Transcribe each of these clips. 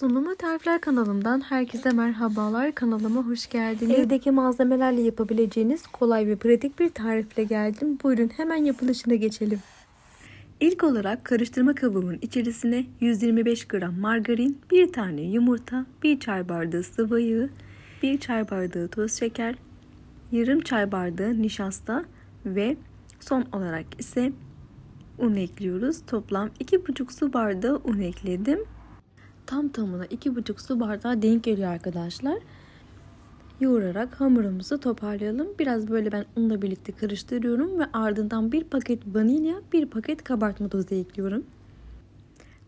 Sunumlu Tarifler kanalımdan herkese merhabalar. Kanalıma hoş geldiniz. Evdeki malzemelerle yapabileceğiniz kolay ve pratik bir tarifle geldim. Buyurun hemen yapılışına geçelim. İlk olarak karıştırma kabımın içerisine 125 gram margarin, 1 tane yumurta, 1 çay bardağı sıvı yağ, 1 çay bardağı toz şeker, yarım çay bardağı nişasta ve son olarak ise un ekliyoruz. Toplam 2,5 su bardağı un ekledim. Tam tamına 2,5 su bardağı denk geliyor arkadaşlar. Yoğurarak hamurumuzu toparlayalım. Biraz böyle ben unla birlikte karıştırıyorum ve ardından bir paket vanilya, bir paket kabartma tozu ekliyorum.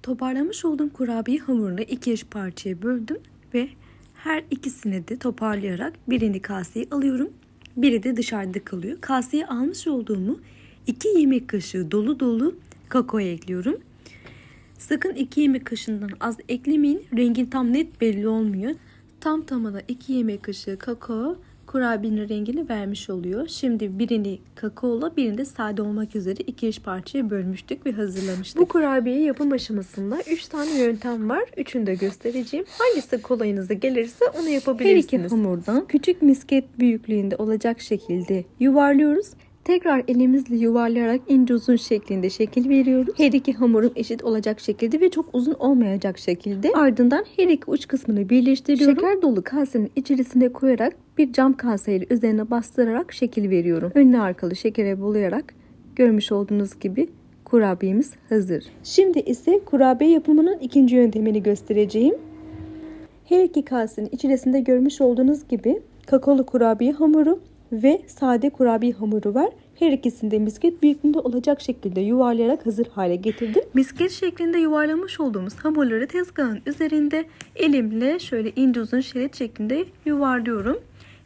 Toparlamış olduğum kurabiye hamurunu iki eş parçaya böldüm ve her ikisini de toparlayarak birini kaseye alıyorum. Biri de dışarıda kalıyor. Kaseye almış olduğumu 2 yemek kaşığı dolu dolu kakao ekliyorum. Sakın 2 yemek kaşığından az eklemeyin. Rengin tam net belli olmuyor. Tam tamına 2 yemek kaşığı kakao kurabiyenin rengini vermiş oluyor. Şimdi birini kakaola birini de sade olmak üzere iki eş parçaya bölmüştük ve hazırlamıştık. Bu kurabiye yapım aşamasında 3 tane yöntem var. Üçünü de göstereceğim. Hangisi kolayınıza gelirse onu yapabilirsiniz. Her iki hamurdan küçük misket büyüklüğünde olacak şekilde yuvarlıyoruz. Tekrar elimizle yuvarlayarak ince uzun şeklinde şekil veriyoruz. Her iki hamurum eşit olacak şekilde ve çok uzun olmayacak şekilde. Ardından her iki uç kısmını birleştiriyorum. Şeker dolu kasenin içerisine koyarak bir cam kaseyle üzerine bastırarak şekil veriyorum. Önlü arkalı şekere bulayarak görmüş olduğunuz gibi kurabiyemiz hazır. Şimdi ise kurabiye yapımının ikinci yöntemini göstereceğim. Her iki kasenin içerisinde görmüş olduğunuz gibi kakaolu kurabiye hamuru ve sade kurabiye hamuru var. Her ikisinde misket büyüklüğünde olacak şekilde yuvarlayarak hazır hale getirdim. Misket şeklinde yuvarlamış olduğumuz hamurları tezgahın üzerinde elimle şöyle ince uzun şerit şeklinde yuvarlıyorum.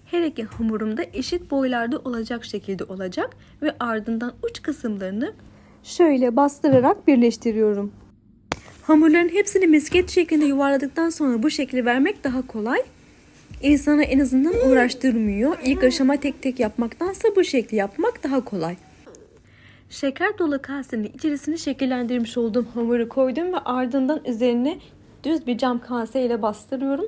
Her iki hamurum da eşit boylarda olacak şekilde olacak ve ardından uç kısımlarını şöyle bastırarak birleştiriyorum. Hamurların hepsini misket şeklinde yuvarladıktan sonra bu şekli vermek daha kolay. İnsanı en azından uğraştırmıyor. İlk aşama tek tek yapmaktansa bu şekli yapmak daha kolay. Şeker dolu kasenin içerisini şekillendirmiş olduğum hamuru koydum ve ardından üzerine düz bir cam kase ile bastırıyorum.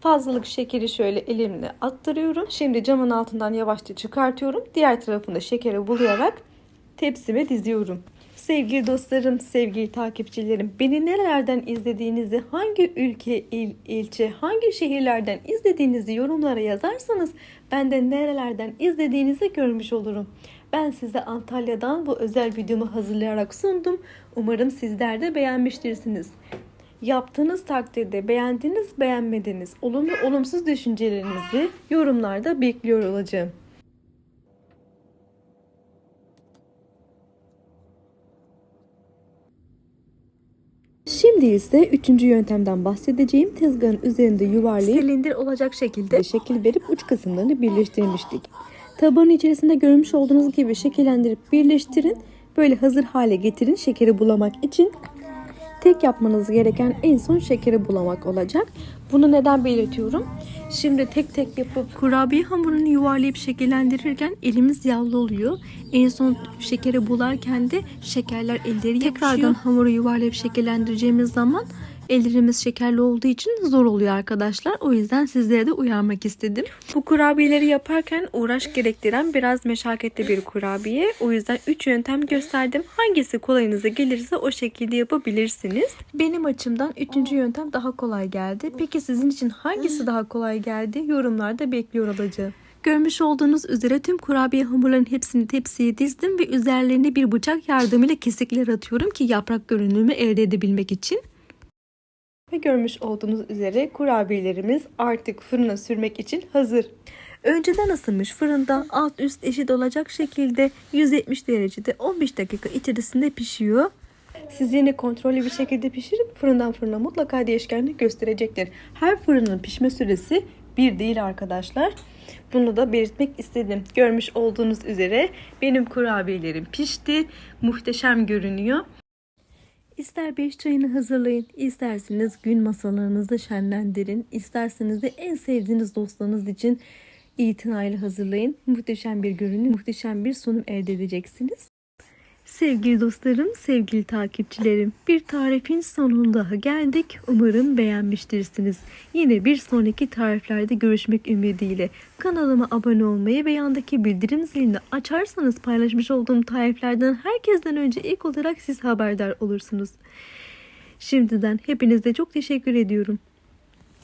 Fazlalık şekeri şöyle elimle attırıyorum. Şimdi camın altından yavaşça çıkartıyorum. Diğer tarafında şekeri bulayarak tepsime diziyorum. Sevgili dostlarım, sevgili takipçilerim, beni nerelerden izlediğinizi, hangi ülke, il, ilçe, hangi şehirlerden izlediğinizi yorumlara yazarsanız ben de nerelerden izlediğinizi görmüş olurum. Ben size Antalya'dan bu özel videomu hazırlayarak sundum. Umarım sizler de beğenmiştirsiniz. Yaptığınız takdirde beğendiniz, beğenmediniz, olumlu olumsuz düşüncelerinizi yorumlarda bekliyor olacağım. Şimdi ise üçüncü yöntemden bahsedeceğim. Tezgahın üzerinde yuvarlayıp silindir olacak şekilde şekil verip uç kısımlarını birleştirmiştik. Tabağın içerisinde görmüş olduğunuz gibi şekillendirip birleştirin. Böyle hazır hale getirin şekeri bulamak için. Tek yapmanız gereken en son şekeri bulamak olacak. Bunu neden belirtiyorum? Şimdi tek tek yapıp kurabiye hamurunu yuvarlayıp şekillendirirken elimiz yağlı oluyor. En son şekeri bularken de şekerler elleri Tekrardan hamuru yuvarlayıp şekillendireceğimiz zaman ellerimiz şekerli olduğu için zor oluyor arkadaşlar. O yüzden sizlere de uyarmak istedim. Bu kurabiyeleri yaparken uğraş gerektiren biraz meşakkatli bir kurabiye. O yüzden 3 yöntem gösterdim. Hangisi kolayınıza gelirse o şekilde yapabilirsiniz. Benim açımdan 3. yöntem daha kolay geldi. Peki sizin için hangisi daha kolay geldi? Yorumlarda bekliyor olacağım. Görmüş olduğunuz üzere tüm kurabiye hamurlarının hepsini tepsiye dizdim ve üzerlerine bir bıçak yardımıyla kesikler atıyorum ki yaprak görünümü elde edebilmek için. Ve görmüş olduğunuz üzere kurabiyelerimiz artık fırına sürmek için hazır. Önceden ısınmış fırında alt üst eşit olacak şekilde 170 derecede 15 dakika içerisinde pişiyor. Siz yine kontrollü bir şekilde pişirin. Fırından fırına mutlaka değişkenlik gösterecektir. Her fırının pişme süresi bir değil arkadaşlar. Bunu da belirtmek istedim. Görmüş olduğunuz üzere benim kurabiyelerim pişti. Muhteşem görünüyor. İster beş çayını hazırlayın, isterseniz gün masalarınızı şenlendirin, isterseniz de en sevdiğiniz dostlarınız için itinayla hazırlayın. Muhteşem bir görünüm, muhteşem bir sunum elde edeceksiniz. Sevgili dostlarım, sevgili takipçilerim, bir tarifin sonunda geldik. Umarım beğenmiştirsiniz. Yine bir sonraki tariflerde görüşmek ümidiyle. Kanalıma abone olmayı ve yandaki bildirim zilini açarsanız paylaşmış olduğum tariflerden herkesten önce ilk olarak siz haberdar olursunuz. Şimdiden hepinize çok teşekkür ediyorum.